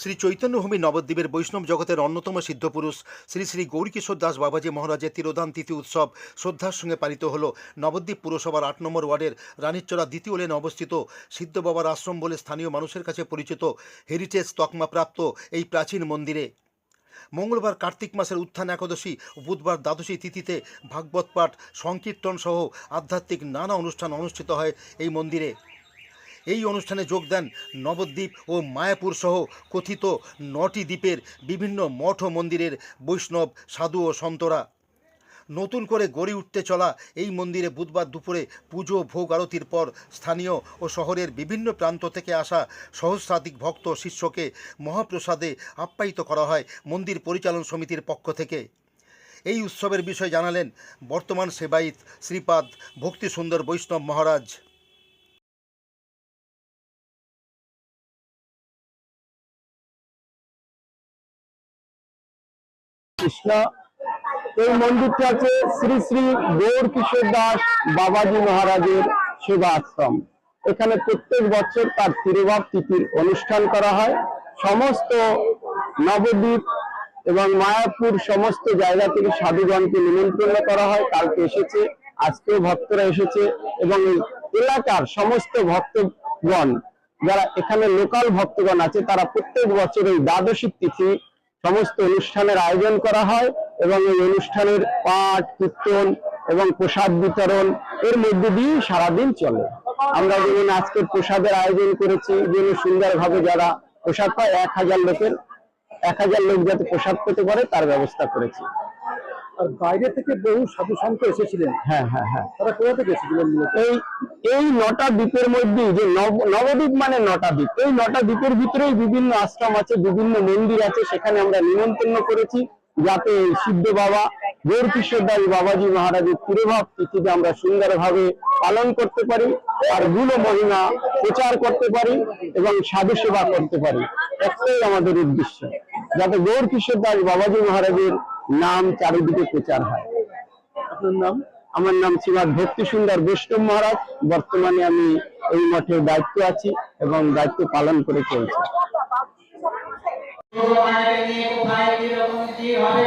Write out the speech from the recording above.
শ্রী চৈতন্যভূমি নবদ্বীপের বৈষ্ণব জগতের অন্যতম সিদ্ধপুরুষ শ্রী শ্রী গৌরকিশোর দাস বাবাজি মহারাজের তিরোধান তিথি উৎসব শ্রদ্ধার সঙ্গে পালিত হল। নবদ্বীপ পুরসভার আট নম্বর ওয়ার্ডের রানীরচড়া দ্বিতীয় লেনে অবস্থিত সিদ্ধ বাবার আশ্রম বলে স্থানীয় মানুষের কাছে পরিচিত হেরিটেজ তকমাপ্রাপ্ত এই প্রাচীন মন্দিরে। মঙ্গলবার কার্তিক মাসের উত্থান একাদশী বুধবার দ্বাদশী তিথিতে ভাগবত পাঠ, সংকীর্তন সহ আধ্যাত্মিক নানা অনুষ্ঠান অনুষ্ঠিত হয় এই মন্দিরে। এই অনুষ্ঠানে যোগ দেন নবদ্বীপ ও মায়াপুর সহ কথিত নটি দ্বীপের বিভিন্ন মঠ ও মন্দিরের বৈষ্ণব, সাধু ও সন্তরা। নতুন করে গড়ে উঠতে চলা এই মন্দিরে বুধবার দুপুরে পুজো, ভোগ আরতির পর স্থানীয় ও শহরের বিভিন্ন প্রান্ত থেকে আসা সহস্রাধিক ভক্ত শিষ্যকে মহাপ্রসাদে আপ্যায়িত করা হয় মন্দির পরিচালন সমিতির পক্ষ থেকে। এই উৎসবের বিষয়ে জানালেন বর্তমান সেবায়িত শ্রীপাদ ভক্তি সুন্দর বৈষ্ণব মহারাজ। কৃষ্ণ। এই মন্দিরটা আছে শ্রী শ্রী গৌর কিশোর দাস বাবাজি মহারাজের সেবা আশ্রম এখানে প্রত্যেক বছর তার তিরুভাব তিথির অনুষ্ঠান করা হয়। সমস্ত নবদ্বীপ এবং মায়াপুর সমস্ত জায়গা থেকে সাধুগণকে নিমন্ত্রণ করা হয়। কালকে এসেছে, আজকেও ভক্তরা এসেছে এবং এলাকার সমস্ত ভক্তগণ, যারা এখানে লোকাল ভক্তগণ আছে, তারা প্রত্যেক বছর এই দ্বাদশী তিথি সমস্ত অনুষ্ঠানের আয়োজন করা হয় এবং এই অনুষ্ঠানের পাঠ কীর্তন এবং প্রসাদ বিতরণ এর মধ্যে দিয়ে সারাদিন চলে। আমরা যেমন আজকের প্রসাদের আয়োজন করেছি যেন সুন্দরভাবে যারা প্রসাদ পায় এক হাজার লোকের এক হাজার লোক যাতে প্রসাদ পেতে পারে তার ব্যবস্থা করেছি। আর বাইরে থেকে বহু সাধু সন্ত এসেছিলেন। হ্যাঁ হ্যাঁ হ্যাঁ। তারা কোথা থেকে এসেছিলেন? এই এই নটা দ্বীপের মধ্যে যে নবদ্বীপ মানে নটা দ্বীপ। এই নটা দ্বীপের ভিতরেই বিভিন্ন আশ্রম আছে, বিভিন্ন মন্দির আছে, সেখানে আমরা নিমন্ত্রণ করেছি যাতে সিদ্ধ বাবা গৌর কিশোর দাস বাবাজি মহারাজের তিরোভাব তিথিতে আমরা সুন্দরভাবে পালন করতে পারি আর গুণ মহিমা প্রচার করতে পারি এবং সাধু সেবা করতে পারি। একটাই আমাদের উদ্দেশ্য, যাতে গৌর কিশোর দাস বাবাজি মহারাজের নাম চারিদিকে প্রচার হয়। আপনার নাম? আমার নাম শ্রীমাদ ভক্তি সুন্দর বৈষ্ণব মহারাজ। বর্তমানে আমি এই মঠের দায়িত্ব আছি এবং দায়িত্ব পালন করে চলছি। কি হবে